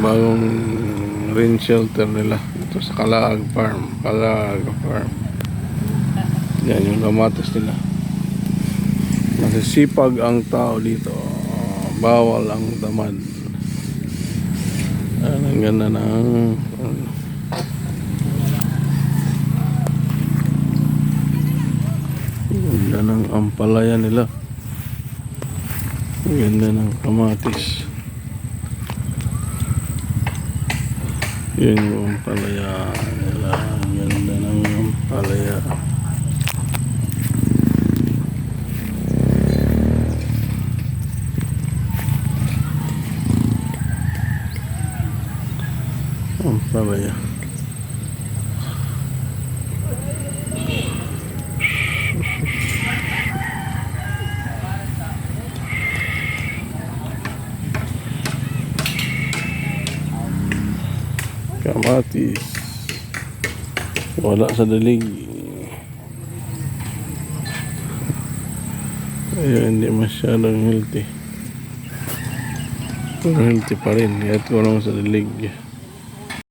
bagong rain shelter nila. Ito sa Kalaag Farm. Kalaag Farm. Yan yung kamatis nila. Masisipag ang tao dito. Bawal ang Ayan, ang ganda ng ganda ng ampalaya nila. Ang ganda ng kamatis yun yung ampalaya nila ang ganda ng ampalaya ampalaya kamatis. Wala sa dalig ayun hindi masyadong healthy. Pero healthy pa rin. Kahit walang sa dalig